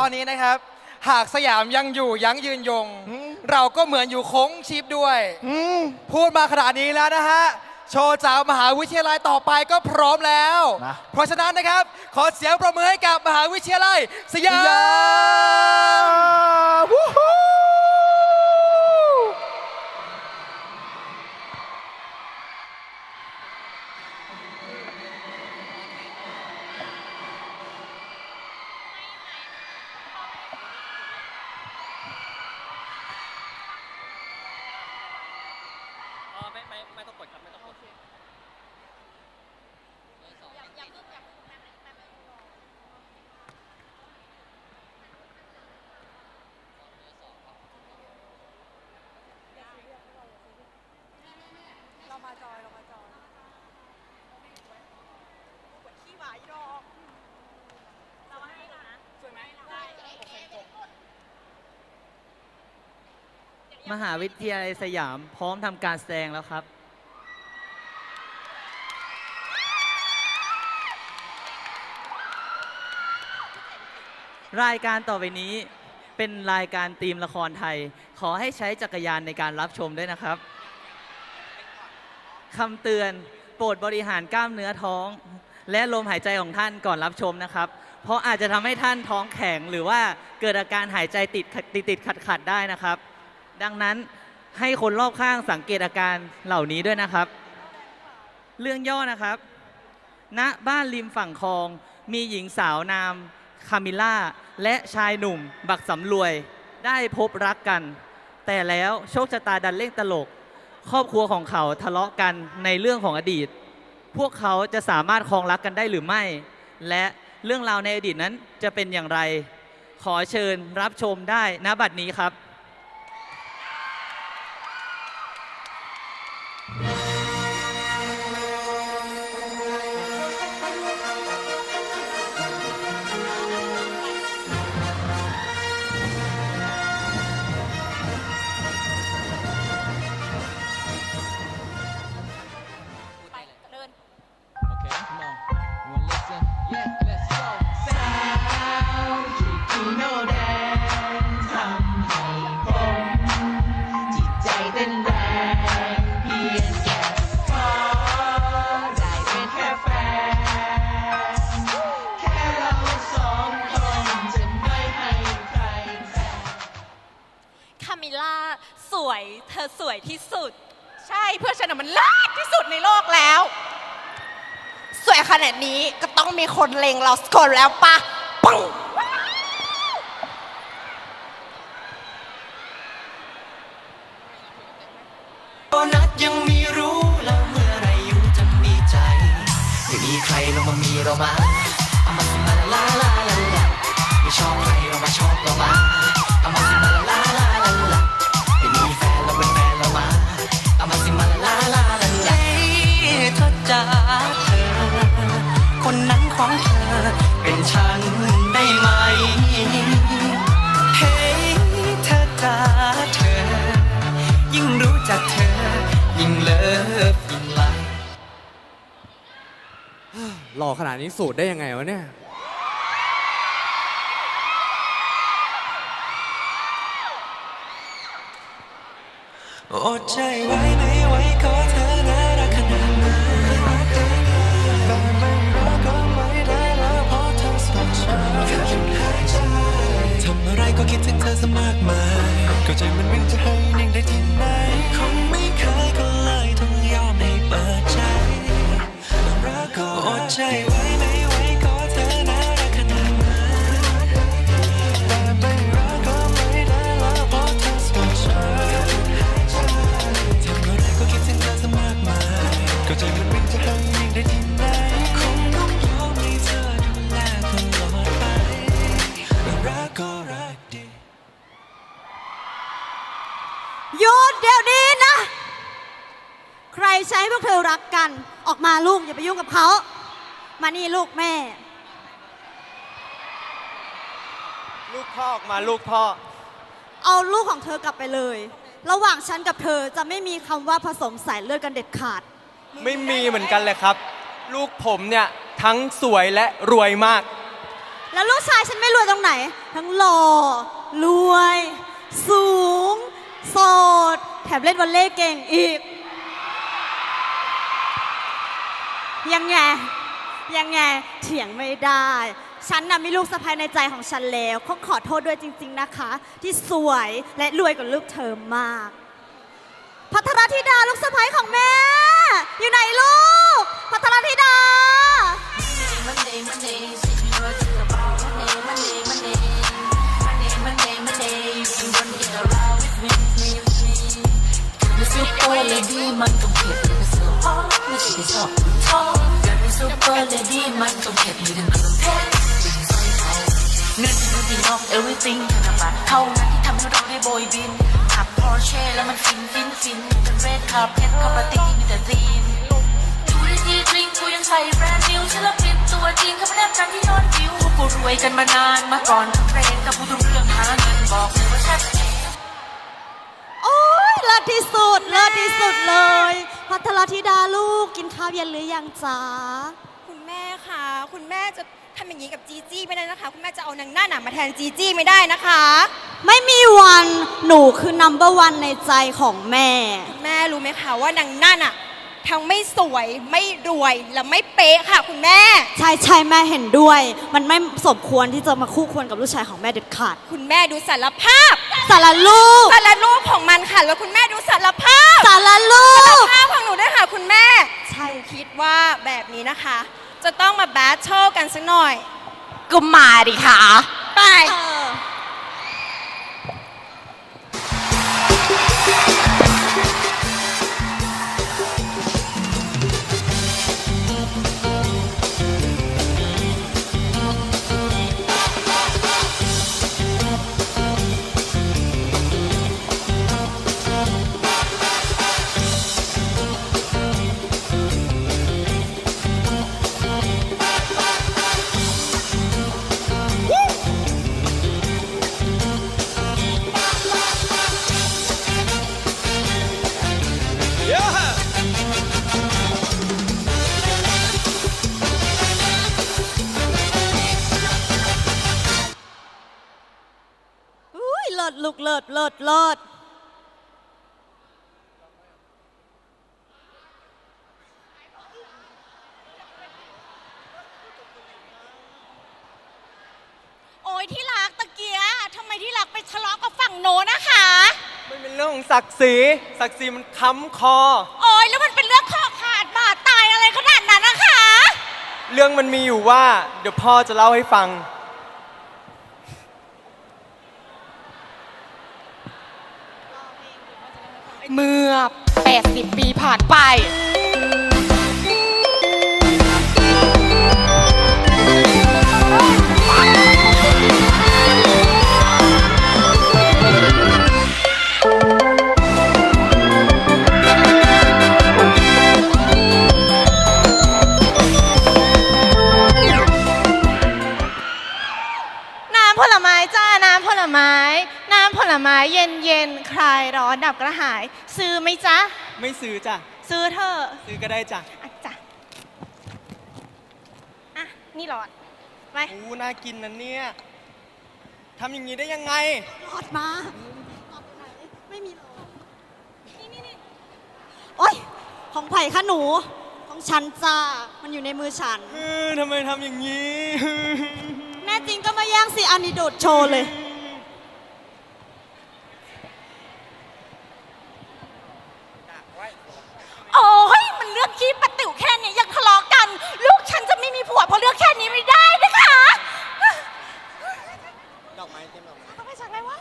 ตอนนี้นะครับ หากสยามยังอยู่ยั้งยืนยง เราก็เหมือนอยู่โค้งชิปด้วย พูดมาขนาดนี้แล้วนะฮะ โชว์จากมหาวิทยาลัยต่อไปก็พร้อมแล้ว นะเพราะฉะนั้นนะครับ ขอเสียงประมือให้กับมหาวิทยาลัยสยาม วู้ฮู้ ไม่ไม่ไม่ต้องกดครับไม่ต้องกด เรามาจอย เรามาจอยปวดขี้หมาอีดอกเราให้นะสวยไหมได้ มหาวิทยาลัยสยามพร้อมทำการแสดงแล้วครับ รายการต่อไปนี้เป็นรายการธีมละครไทย ขอให้ใช้จักรยานในการรับชมด้วยนะครับคำเตือนโปรดบริหารกล้ามเนื้อท้อง และลมหายใจของท่านก่อนรับชมนะครับ เพราะอาจจะทำให้ท่านท้องแข็งหรือว่าเกิดอาการหายใจติดติดติดขัดขัดได้นะครับ ดังนั้นให้คนรอบข้างสังเกตอาการเหล่านี้ด้วยนะครับ เรื่องย่อนะครับ ณบ้านริมฝั่งคลอง มีหญิงสาวนามคามิล่า และชายหนุ่ม บักสำรวยได้พบรักกัน แต่แล้วโชคชะตาดันเล่งตลก ครอบครัวของเขาทะเลาะกันในเรื่องของอดีต พวกเขาจะสามารถครองรักกันได้หรือไม่ และเรื่องราวในอดีตนั้นจะเป็นอย่างไร ขอเชิญรับชมได้ณบัดนี้ครับ มิล่าสวย เธอสวยที่สุด ใช่เพื่อนฉันน่ะมันเลิศที่สุดในโลกแล้ว สวยขนาดนี้ก็ต้องมีคนเลงเราสักคนแล้วปะปังโบนัสยังมีรู้แล้วเมื่อไรอยู่จะมีใจไม่มีใครลงมามีเรามาเอามาสิมาลาลาลาลาลาไม่ชอบใครเรามาชอบเรามาเอา ขนาดนี้สูตรได้ยังไงวะเนี่ย อดใจไว้ไม่ไหวขอเธอน่ารักขนาดนั้นแต่ไม่รักก็ไม่ได้แล้วเพราะเธอสดชื่นแค่หยุดหายใจทำอะไรก็คิดถึงเธอซะมากมายก็ใจมันวิ่งจะให้นิ่ ใครใช้พวกเธอรักกัน ออกมาลูกอย่าไปยุ่งกับเขา มานี่ลูกแม่ ลูกพ่อออกมาลูกพ่อ เอาลูกของเธอกลับไปเลย ระหว่างฉันกับเธอจะไม่มีคำว่าผสมสายเลือดกันเด็ดขาด ไม่มีเหมือนกันเลยครับ ลูกผมเนี่ยทั้งสวยและรวยมาก แล้วลูกชายฉันไม่รวยตรงไหน ทั้งหล่อรวย สูง โสด แถมเล่นวอลเล่เก่งอีก ยังไง ยังไงเถียงไม่ได้ ฉันน่ะมีลูกสะใภ้ในใจของฉันแล้วเขาขอโทษด้วยจริง ๆนะคะ ที่สวยและรวยกว่าลูกเธอมาก พัทรธิดาลูกสะใภ้ของแม่ อยู่ไหนลูก พัทรธิดา Monday, Monday, sit you know it's about Monday, Monday, Monday, Monday, Monday, Monday. You can run it around with me, me, me. เป็นซูเปอร์เลดี้มันต้องเก็บเป็นซูฮอตไม่ใช่ชอบทอง อยากเป็นซูเปอร์เลดี้มันต้องเก็บอยู่ในเมืองเพชรเป็นทองเงินที่ดีนอก everything ธนบัตรเท่านั้นที่ทำให้เราได้โบยบินขับ Porsche แล้วมันฟินฟินฟินเป็นเรดคาร์เพทคาร์ปาตี้มีแต่ซีนดูดีดีดริงกูยังใส่แบรนด์นิวศิลปินตัวจริงเขาไม่ได้กันที่ยอดวิวพวกกูรวยกันมานานมาก่อนทำเพลงกับพูดถึงเรื่องหาเงินบอกเลยว่าชัดเจนโอ้ยเลิศที่สุดเลิศที่สุดเลย ธิดาลูกกินข้าวเย็นหรือยังจ๊ะคุณแม่คะคุณแม่จะทำอย่างนี้กับจีจี้ไม่ได้นะคะ คุณแม่จะเอานางหน้าหนามาแทนจีจี้ไม่ได้นะคะ ไม่มีวันหนูคือ number one ในใจของแม่แม่รู้ไหมคะว่านางนั่นอะทั้งไม่สวยไม่รวยและไม่เป๊ะค่ะ คุณแม่ ใช่ใช่แม่เห็นด้วย มันไม่สมควรที่จะมาคู่ควรกับลูกชายของแม่เด็ดขาด คุณแม่ดูสารภาพ สารลูกสารรูปของมันค่ะ แล้วคุณแม่ดูสารภาพสารลูสารกภาพของหนูด้วยค่ะคุณแม่ใช่คิดว่าแบบนี้นะคะ จะต้องมาแบทเทิลกันสักหน่อย ก็มาดิค่ะ ไป เอออุ้ เป็นเรื่องของศักดิ์ศรีศักดิ์ศรีมันค้ำคอ โอ้ยแล้วมันเป็นเรื่องคอขาดบาดตายอะไรขนาดนั้นนะคะ เรื่องมันมีอยู่ว่า เดี๋ยวพ่อจะเล่าให้ฟัง เมื่อ 80 ปีผ่านไป ดับกระหาย ซื้อไหมจ๊ะ ไม่ซื้อจ้ะ ซื้อเถอะซื้อก็ได้จ้ะอะจ้ะอะนี่หลอดไปอู้น่ากินนะเนี่ยทำอย่างนี้ได้ยังไง หลอดมาหลอดอยู่ไหนไม่มีหรอกนี่นี่นี่โอ้ยของไผ่คะหนู ของฉันจ้ามันอยู่ในมือฉัน เออทำไมทำอย่างนี้ แน่จริงก็มาแย่งสิอันนี้โดดโชว์เลย โอ้ยมันเรื่องขี้ประติ๋วแค่นี้ยังทะเลาะกัน ลูกฉันจะไม่มีผัวเพราะเรื่องแค่นี้ไม่ได้นะคะดอกไม้เต็มดอกไม้ต้องไปฉากอะไรวะ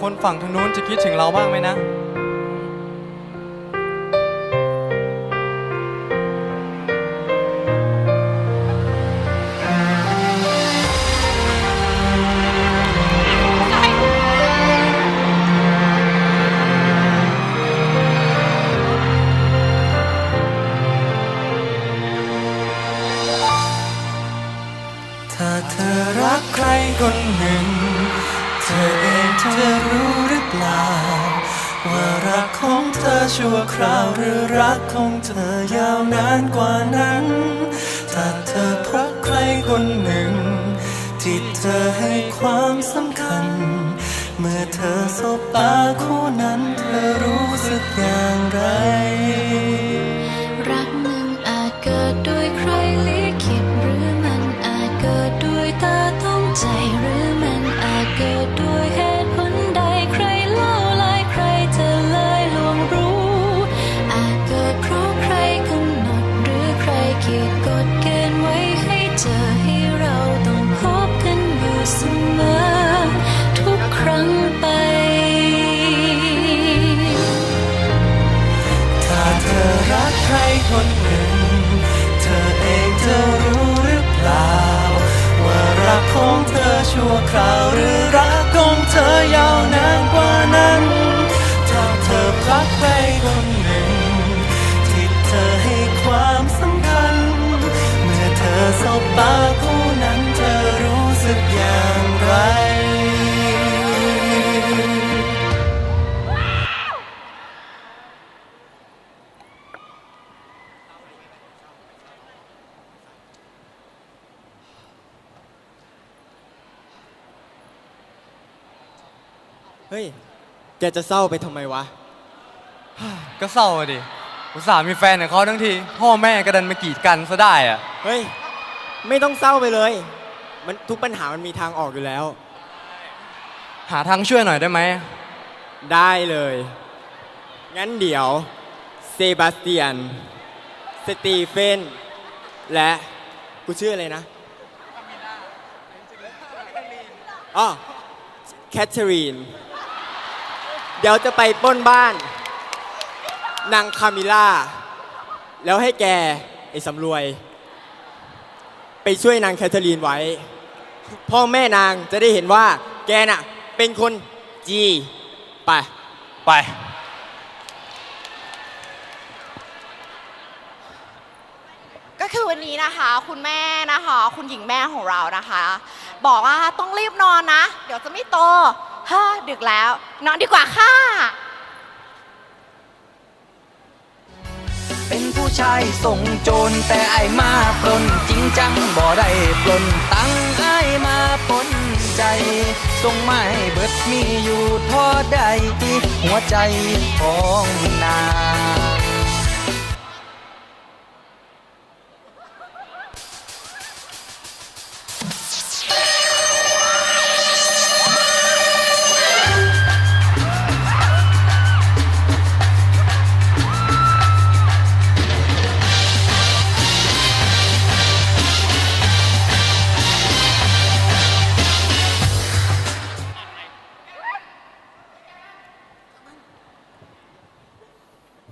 คนฝั่งทางนู้นจะคิดถึงเราบ้างไหมนะ ว่ารักของเธอชั่วคราวหรือรักของเธอยาวนานกว่านั้นถ้าเธอพรักใครคนหนึ่ง ที่เธอให้ความสำคัญ เมื่อเธอสบตาคู่นั้นเธอรู้สึกอย่างไร รักหนึ่งอาจเกิดด้วยใครลิขิตหรือมันอาจเกิดด้วยตาต้องใจ แกจะเศร้าไปทำไมวะ ก็เศร้าอะดิอุตส่าห์มีแฟนของเขาทั้งที พ่อแม่ก็ดันมากีดกันซะได้อะเฮ้ย ไม่ต้องเศร้าไปเลย มันทุกปัญหามันมีทางออกอยู่แล้ว หาทางช่วยหน่อยได้ไหม ได้เลย งั้นเดี๋ยว เซบาสเตียน สตีเฟน และกูชื่ออะไรนะอ๋อแคทเธอรีน เดี๋ยวจะไปปล้นบ้าน นางคามิล่า แล้วให้แก ไอ้สำรวย ไปช่วยนางแคทเธอรีนไว้ พ่อแม่นางจะได้เห็นว่าแกน่ะ เป็นคนจีไป ไป ก็คือวันนี้นะคะ คุณแม่นะคะ คุณหญิงแม่ของเรานะคะ บอกว่าต้องรีบนอนนะ เดี๋ยวจะไม่โต ฮ่าดึกแล้ว นอนดีกว่าค่ะ เป็นผู้ชายส่งโจรแต่ไอายมาปล้นจริงจังบ่ได้ปล้นตั้งไอายมาปล้นใจส่งมาให้เบิดมีอยู่พอได้ที่หัวใจของนาง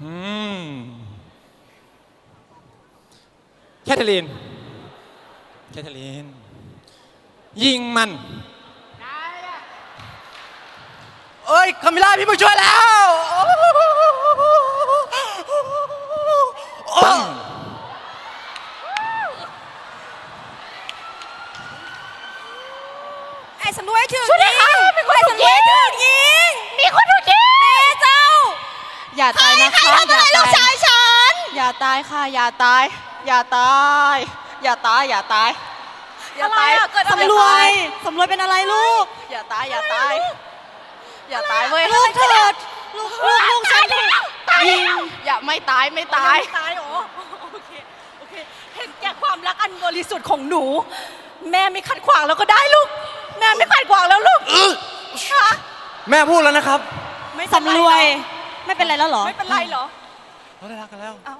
แคทเธอรีน แคทเธอรีน ยิงมัน เอ้ยคามิล่าพี่มาช่วยแล้วปังไอ้สำรวยถึงช่วยด้ว อย่าตายนะคะใครทำอะไรลูกชายฉันอย่าตายค่ะ อย่าตาย อย่าตาย อย่าตาย อย่าตาย อย่าตายสำรวยสำรวยเป็นอะไรลูก อย่าตาย อย่าตาย อย่าตายเว้ย ลูกเถิดลูกลูกลูกฉันถูกยิงอย่าไม่ตายไม่ตาย ตายเหรอโอเคโอเคเห็นแก่ความรักอันบริสุทธิ์ของหนู แม่ไม่ขัดขวางแล้วก็ได้ลูก แม่ไม่ขัดขวางแล้วลูกคะแม่พูดแล้วนะครับ ไม่สำรวย ไม่เป็นไรแล้วเหรอ ไม่เป็นไรเหรอ เราได้รักกันแล้วเอา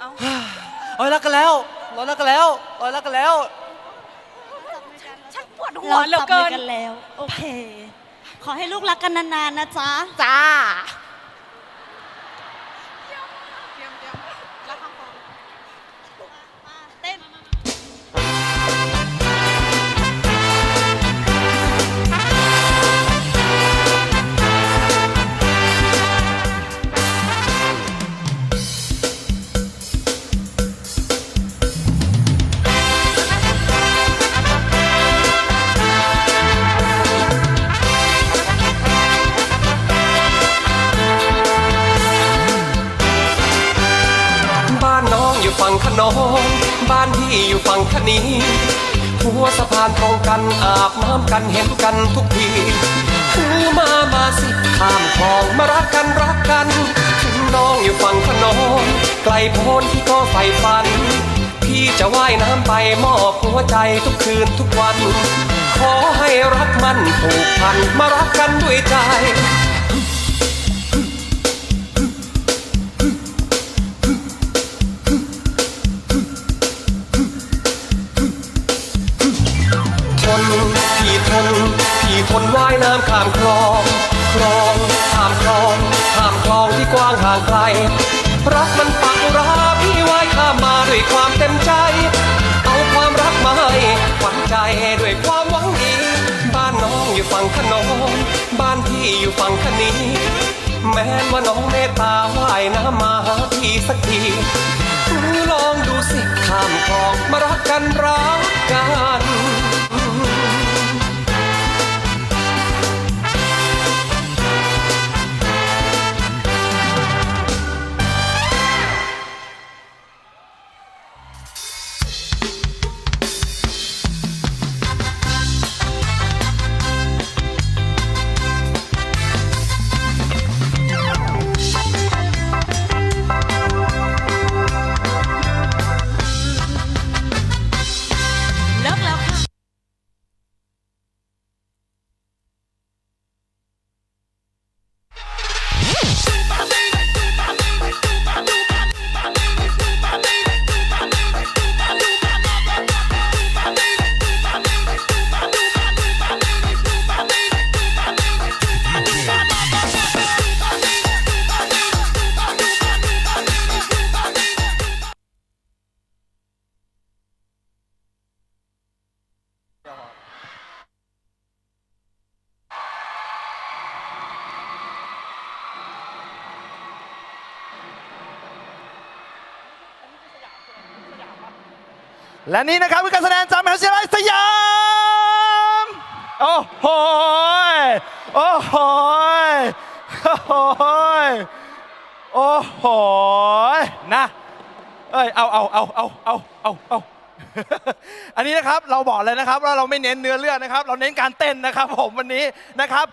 เอาเราได้รักกันแล้วเรารักกันแล้วเรารักกันแล้ว ฉันปวดหัวเราเหลือจับมืเกิอน กันแล้ว โอเค ขอให้ลูกรักกันนานๆนะจ๊ะ จ้า บ้านที่อยู่ฝั่งคะนีหัวสะพานตรงกันอาบน้ำกันเห็นกันทุกทีหูมามาสิข้ามคลองมารักกันรักกันถึงน้องอยู่ฝั่งขนองไกลโพ้นที่ก็ใฝ่ฝัน พี่จะว่ายน้ำไปมอบหัวใจทุกคืนทุกวัน ขอให้รักมันผูกพันมารักกันด้วยใจ ฝั่งคนีแม้ว่าน้องเมตตาว่ายน้ำมาหาพี่สักทีลองดูสิข้ามคลองมารักกันรักกัน และนี่นะครับคือการแสดงจากมหาวิทยาลัยสยาม โอ้โห โอ้โห โอ้โห โอ้โหยนะ เอ้ย เอาเอาเอาเอาเอาเอาเอาอันนี้นะครับเราบอกเลยนะครับว่าเราไม่เน้นเนื้อเรื่องนะครับ เราเน้นการเต้นนะครับผมวันนี้นะครับ